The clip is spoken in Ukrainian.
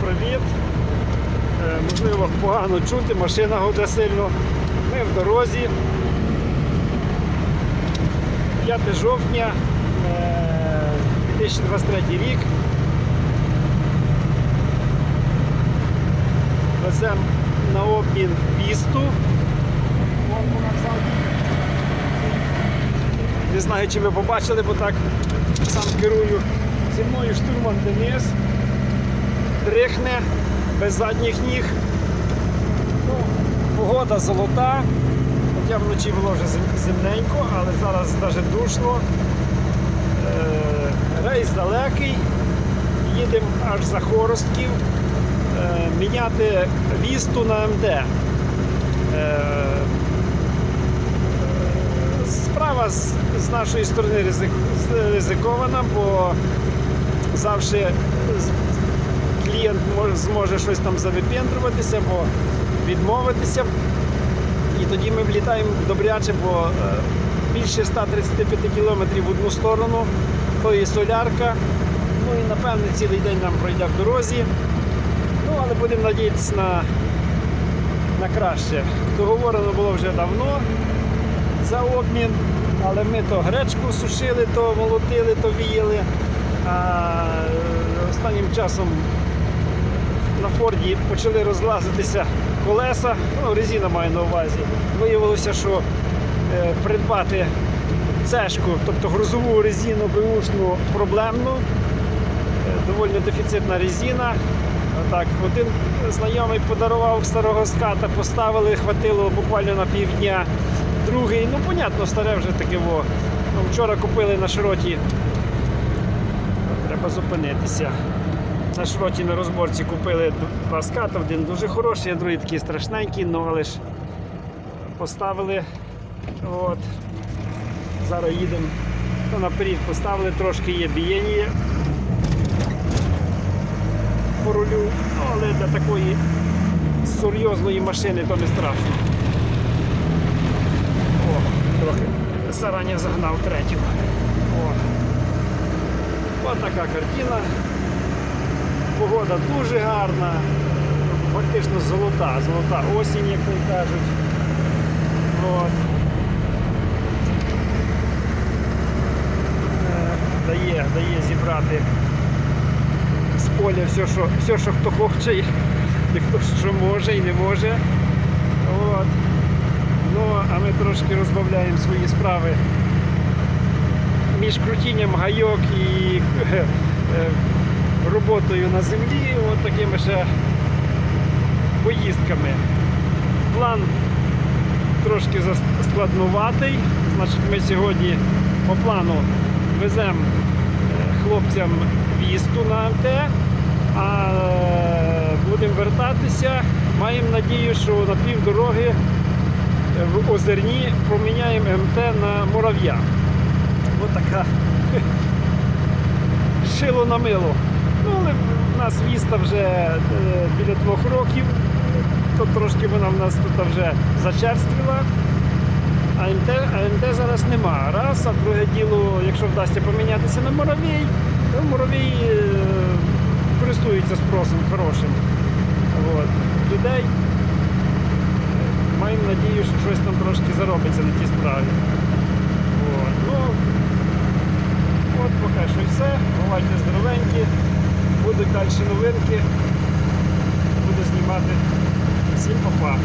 привіт. Е, Можливо, погано чути, машина гуде сильно. Ми в дорозі. 5 жовтня е, 2023 рік. Веземо на обмін пісту. Не знаю, чи ви побачили, бо так сам керую. Зі мною штурман Денис. Дрихне без задніх ніг. Ну, погода золота. Хоча вночі було вже зимненько, але зараз навіть душно. Е, рейс далекий. Їдемо аж за Хоростків. Е, міняти вісту на МД. Е, Справа з, нашої сторони ризик, ризикована, бо завжди клієнт зможе щось там завипендруватися або відмовитися. І тоді ми влітаємо добряче, бо е, більше 135 кілометрів в одну сторону, то є солярка. Ну і напевне цілий день нам пройде в дорозі. Ну, але будемо надіятися на, на краще. Договорено було вже давно за обмін, але ми то гречку сушили, то молотили, то віяли. А е, останнім часом на Форді почали розлазитися колеса, ну, резина маю на увазі. Виявилося, що е, придбати цешку, тобто грузову резину беушну проблемно. Е, доволі дефіцитна резина. Так, один знайомий подарував старого ската, поставили, хватило буквально на півдня. Другий, ну понятно, старе вже таке. Во. Ну, вчора купили на широті. Треба зупинитися. На широті на розборці купили два ската, один дуже хороший, а другий такий страшненький, ну але ж поставили. От. Зараз їдемо. То наперед поставили, трошки є бієння по рулю, ну, але для такої серйозної машини то не страшно. О, трохи зарані загнав третю. О. Ось така картина. Погода дуже гарна, фактично золота, золота осінь, як то кажуть. От. Е, Дає, дає зібрати з поля все, що, все, що хто хоче, і хто що може і не може. От. Ну, а ми трошки розбавляємо свої справи між крутінням гайок і е, роботою на землі, от такими ще поїздками. План трошки складнуватий. Значить, ми сьогодні по плану веземо е, хлопцям вісту на МТ, а е, будемо вертатися. Маємо надію, що на півдороги в Озерні поміняємо МТ на мурав'я. Ось така шило на мило. Ну, але в нас віста вже е, біля двох років, то трошки вона в нас тут вже зачерствіла. А МТ, а МТ зараз нема. Раз, а друге діло, якщо вдасться помінятися на муравій, то муравій е, користується спросом хорошим. От. Людей маємо надію, що щось там трошки заробиться на тій справі. От. Ну, от поки що все. Бувайте здоровенькі. Будуть далі новинки. Буду знімати. Всім па-па.